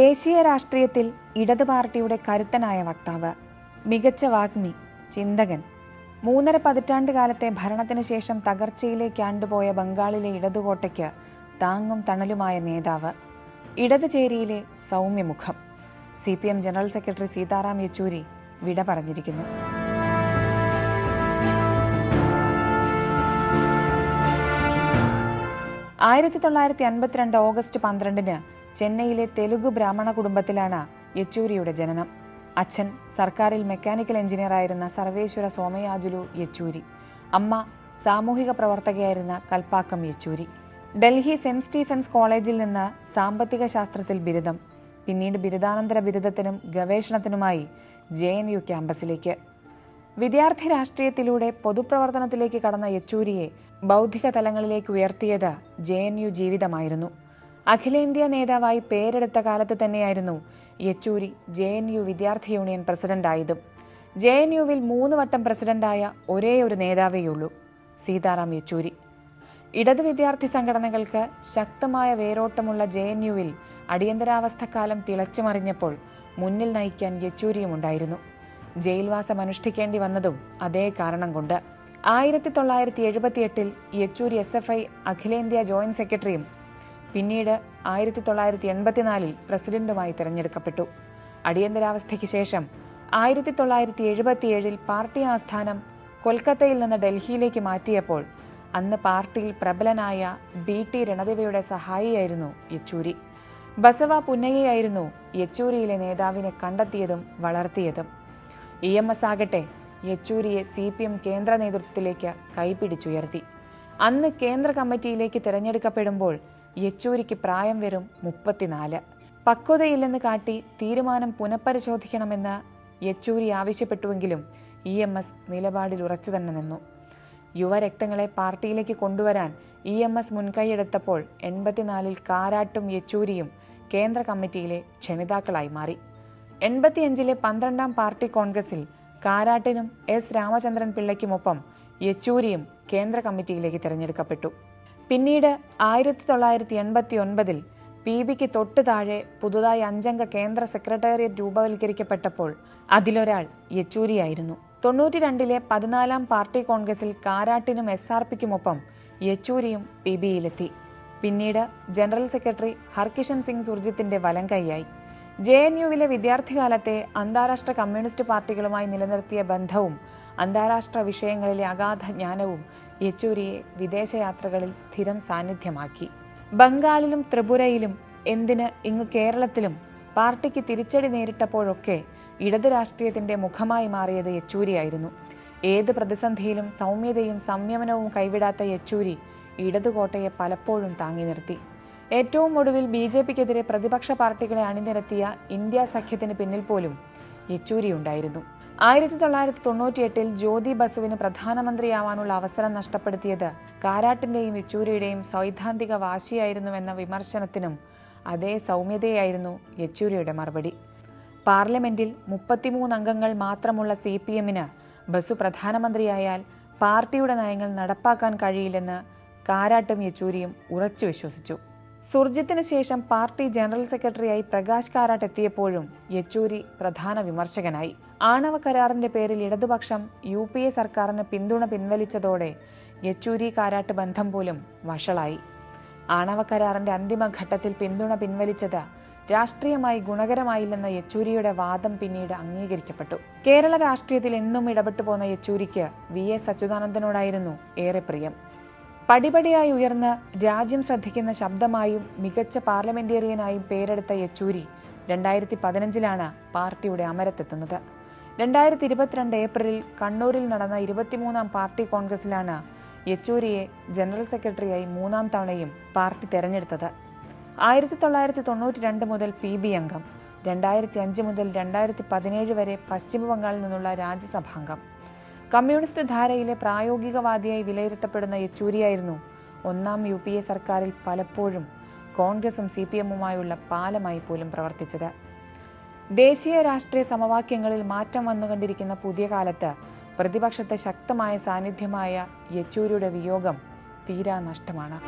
ദേശീയ രാഷ്ട്രീയത്തിൽ ഇടത് പാർട്ടിയുടെ കരുത്തനായ വക്താവ് മികച്ച വാഗ്മി ചിന്തകൻ. മൂന്നര പതിറ്റാണ്ട് കാലത്തെ ഭരണത്തിന് ശേഷം തകർച്ചയിലേക്ക് ആണ്ടുപോയ ബംഗാളിലെ ഇടതുകോട്ടയ്ക്ക് താങ്ങും തണലുമായ നേതാവ്. ഇടതുചേരിയിലെ സൗമ്യമുഖം. C P M general secretary Sitaram Yechury വിട പറഞ്ഞിരിക്കുന്നു. ആയിരത്തി തൊള്ളായിരത്തി അൻപത്തിരണ്ട് ഓഗസ്റ്റ് പന്ത്രണ്ടിന് ചെന്നൈയിലെ തെലുഗു ബ്രാഹ്മണ കുടുംബത്തിലാണ് യെച്ചൂരിയുടെ ജനനം. അച്ഛൻ സർക്കാരിൽ മെക്കാനിക്കൽ എഞ്ചിനീയറായിരുന്ന സർവേശ്വര സോമയാജുലു യെച്ചൂരി. അമ്മ സാമൂഹിക പ്രവർത്തകയായിരുന്ന കൽപ്പാക്കം യെച്ചൂരി. ഡൽഹി സെന്റ് സ്റ്റീഫൻസ് കോളേജിൽ നിന്ന് സാമ്പത്തിക ശാസ്ത്രത്തിൽ ബിരുദം. പിന്നീട് ബിരുദാനന്തര ബിരുദത്തിനും ഗവേഷണത്തിനുമായി ജെ എൻ യു ക്യാമ്പസിലേക്ക്. വിദ്യാർത്ഥി രാഷ്ട്രീയത്തിലൂടെ പൊതുപ്രവർത്തനത്തിലേക്ക് കടന്ന യെച്ചൂരിയെ ബൗദ്ധിക തലങ്ങളിലേക്ക് ഉയർത്തിയത് ജെ എൻ യു ജീവിതമായിരുന്നു. അഖിലേന്ത്യാ നേതാവായി പേരെടുത്ത കാലത്ത് തന്നെയായിരുന്നു യെച്ചൂരി ജെ എൻ യു വിദ്യാർത്ഥി യൂണിയൻ പ്രസിഡന്റായതും. ജെ എൻ യുവിൽ മൂന്ന് വട്ടം പ്രസിഡന്റായ ഒരേ ഒരു നേതാവേയുള്ളൂ സീതാറാം യെച്ചൂരി. ഇടത് വിദ്യാർത്ഥി സംഘടനകൾക്ക് ശക്തമായ വേരോട്ടമുള്ള ജെ എൻ യുവിൽ അടിയന്തരാവസ്ഥക്കാലം തിളച്ചുമറിഞ്ഞപ്പോൾ മുന്നിൽ നയിക്കാൻ യെച്ചൂരിയുമുണ്ടായിരുന്നു. ജയിൽവാസം അനുഷ്ഠിക്കേണ്ടി വന്നതും അതേ കാരണം കൊണ്ട്. ആയിരത്തി തൊള്ളായിരത്തി എഴുപത്തിയെട്ടിൽ യെച്ചൂരി എസ് എഫ് ഐ അഖിലേന്ത്യാ ജോയിന്റ് സെക്രട്ടറിയും പിന്നീട് ആയിരത്തി തൊള്ളായിരത്തി എൺപത്തിനാലിൽ പ്രസിഡന്റുമായി തിരഞ്ഞെടുക്കപ്പെട്ടു. അടിയന്തരാവസ്ഥയ്ക്ക് ശേഷം ആയിരത്തി തൊള്ളായിരത്തി എഴുപത്തിയേഴിൽ പാർട്ടി ആസ്ഥാനം കൊൽക്കത്തയിൽ നിന്ന് ഡൽഹിയിലേക്ക് മാറ്റിയപ്പോൾ അന്ന് പാർട്ടിയിൽ പ്രബലനായ ബി ടി രണദേവയുടെ സഹായിയായിരുന്നു യെച്ചൂരി. ബസവ പുന്നയ്യയായിരുന്നു യെച്ചൂരിയിലെ നേതാവിനെ കണ്ടെത്തിയതും വളർത്തിയതും. ഇ എം എസ് ആകട്ടെ യെച്ചൂരിയെ സി പി എം കേന്ദ്ര നേതൃത്വത്തിലേക്ക് കൈപിടിച്ചുയർത്തി. അന്ന് കേന്ദ്ര കമ്മിറ്റിയിലേക്ക് തിരഞ്ഞെടുക്കപ്പെടുമ്പോൾ യെച്ചൂരിക്ക് പ്രായം വെറും മുപ്പത്തിനാല്. പക്വതയില്ലെന്ന് കാട്ടി തീരുമാനം പുനഃപരിശോധിക്കണമെന്ന് യെച്ചൂരി ആവശ്യപ്പെട്ടുവെങ്കിലും ഇ എം എസ് നിലപാടിൽ ഉറച്ചു തന്നെ നിന്നു. യുവരക്തങ്ങളെ പാർട്ടിയിലേക്ക് കൊണ്ടുവരാൻ ഇ എം എസ് മുൻകൈയെടുത്തപ്പോൾ എൺപത്തിനാലിൽ കാരാട്ടും യെച്ചൂരിയും കേന്ദ്ര കമ്മിറ്റിയിലെ ക്ഷണിതാക്കളായി മാറി. എൺപത്തിയഞ്ചിലെ പന്ത്രണ്ടാം പാർട്ടി കോൺഗ്രസിൽ കാരാട്ടിനും എസ് രാമചന്ദ്രൻ പിള്ളയ്ക്കുമൊപ്പം യെച്ചൂരിയും കേന്ദ്ര കമ്മിറ്റിയിലേക്ക് തിരഞ്ഞെടുക്കപ്പെട്ടു. പിന്നീട് ആയിരത്തി തൊള്ളായിരത്തി എൺപത്തി ഒൻപതിൽ പി ബിക്ക് തൊട്ടു താഴെ പുതുതായി അഞ്ചംഗ കേന്ദ്ര സെക്രട്ടേറിയറ്റ് രൂപവൽക്കരിക്കപ്പെട്ടപ്പോൾ അതിലൊരാൾ യെച്ചൂരിയായിരുന്നു. തൊണ്ണൂറ്റി രണ്ടിലെ പതിനാലാം പാർട്ടി കോൺഗ്രസിൽ കാരാട്ടിനും എസ് ആർ പിക്കുമൊപ്പം യെച്ചൂരിയും പി ബിയിലെത്തി. പിന്നീട് ജനറൽ സെക്രട്ടറി ഹർകിഷൻ സിംഗ് സുർജിത്തിന്റെ വലം കൈയായി. ജെ എൻ യുവിലെ വിദ്യാർത്ഥികാലത്തെ അന്താരാഷ്ട്ര കമ്മ്യൂണിസ്റ്റ് പാർട്ടികളുമായി നിലനിർത്തിയ ബന്ധവും അന്താരാഷ്ട്ര വിഷയങ്ങളിലെ അഗാധ ജ്ഞാനവും യെച്ചൂരിയെ വിദേശയാത്രകളിൽ സ്ഥിരം സാന്നിധ്യമാക്കി. ബംഗാളിലും ത്രിപുരയിലും എന്തിന് ഇങ്ങ് കേരളത്തിലും പാർട്ടിക്ക് തിരിച്ചടി നേരിട്ടപ്പോഴൊക്കെ ഇടത് രാഷ്ട്രീയത്തിന്റെ മുഖമായി മാറിയത് യെച്ചൂരിയായിരുന്നു. ഏത് പ്രതിസന്ധിയിലും സൗമ്യതയും സംയമനവും കൈവിടാത്ത യെച്ചൂരി ഇടതുകോട്ടയെ പലപ്പോഴും താങ്ങി നിർത്തി. ഏറ്റവും ഒടുവിൽ ബി ജെ പിക്കെതിരെ പ്രതിപക്ഷ പാർട്ടികളെ അണിനിരത്തിയ ഇന്ത്യ സഖ്യത്തിന് പിന്നിൽ പോലും യെച്ചൂരി ഉണ്ടായിരുന്നു ആയിരത്തി തൊള്ളായിരത്തി തൊണ്ണൂറ്റിയെട്ടിൽ ജ്യോതി ബസുവിന് പ്രധാനമന്ത്രിയാവാനുള്ള അവസരം നഷ്ടപ്പെടുത്തിയത് കാരാട്ടിന്റെയും യെച്ചൂരിയുടെയും സൈദ്ധാന്തിക വാശിയായിരുന്നുവെന്ന വിമർശനത്തിനും അതേ സൗമ്യതയായിരുന്നു യെച്ചൂരിയുടെ മറുപടി. പാർലമെന്റിൽ മുപ്പത്തിമൂന്ന് അംഗങ്ങൾ മാത്രമുള്ള സി പി എമ്മിന് ബസു പ്രധാനമന്ത്രിയായാൽ പാർട്ടിയുടെ നയങ്ങൾ നടപ്പാക്കാൻ കഴിയില്ലെന്ന് കാരാട്ടും യെച്ചൂരിയും ഉറച്ചു വിശ്വസിച്ചു. സുർജിത്തിന് ശേഷം പാർട്ടി ജനറൽ സെക്രട്ടറിയായി പ്രകാശ് കാരാട്ട് എത്തിയപ്പോഴും യെച്ചൂരി പ്രധാന വിമർശകനായി. ആണവ കരാറിന്റെ പേരിൽ ഇടതുപക്ഷം യു പി എ സർക്കാരിന് പിന്തുണ പിൻവലിച്ചതോടെ യെച്ചൂരി കാരാട്ട് ബന്ധം പോലും വഷളായി. ആണവ കരാറിന്റെ അന്തിമഘട്ടത്തിൽ പിന്തുണ പിൻവലിച്ചത് രാഷ്ട്രീയമായി ഗുണകരമായില്ലെന്ന യെച്ചൂരിയുടെ വാദം പിന്നീട് അംഗീകരിക്കപ്പെട്ടു. കേരള രാഷ്ട്രീയത്തിൽ എന്നും ഇടപെട്ടു പോന്ന യെച്ചൂരിക്ക് വി എസ് അച്യുതാനന്ദനോടായിരുന്നു ഏറെ പ്രിയം. പടിപടിയായി ഉയർന്ന് രാജ്യം ശ്രദ്ധിക്കുന്ന ശബ്ദമായും മികച്ച പാർലമെന്റേറിയനായും പേരെടുത്ത യെച്ചൂരി രണ്ടായിരത്തി പതിനഞ്ചിലാണ് പാർട്ടിയുടെ അമരത്തെത്തുന്നത്. രണ്ടായിരത്തി ഇരുപത്തിരണ്ട് ഏപ്രിലിൽ കണ്ണൂരിൽ നടന്ന ഇരുപത്തിമൂന്നാം പാർട്ടി കോൺഗ്രസിലാണ് യെച്ചൂരിയെ ജനറൽ സെക്രട്ടറിയായി മൂന്നാം തവണയും പാർട്ടി തെരഞ്ഞെടുത്തത്. ആയിരത്തി തൊള്ളായിരത്തി തൊണ്ണൂറ്റി രണ്ട് മുതൽ പി ബി അംഗം രണ്ടായിരത്തി അഞ്ച് മുതൽ രണ്ടായിരത്തി പതിനേഴ് വരെ പശ്ചിമ ബംഗാളിൽ നിന്നുള്ള രാജ്യസഭാംഗം. കമ്മ്യൂണിസ്റ്റ് ധാരയിലെ പ്രായോഗികവാദിയായി വിലയിരുത്തപ്പെടുന്ന യെച്ചൂരിയായിരുന്നു ഒന്നാം യു പി എ സർക്കാരിൽ പലപ്പോഴും കോൺഗ്രസും സി പി എമ്മുമായുള്ള പാലമായി പോലും പ്രവർത്തിച്ചത്. ദേശീയ രാഷ്ട്രീയ സമവാക്യങ്ങളിൽ മാറ്റം വന്നുകൊണ്ടിരിക്കുന്ന പുതിയ കാലത്ത് പ്രതിപക്ഷത്തെ ശക്തമായ സാന്നിധ്യമായ യെച്ചൂരിയുടെ വിയോഗം തീരാ നഷ്ടമാണ്.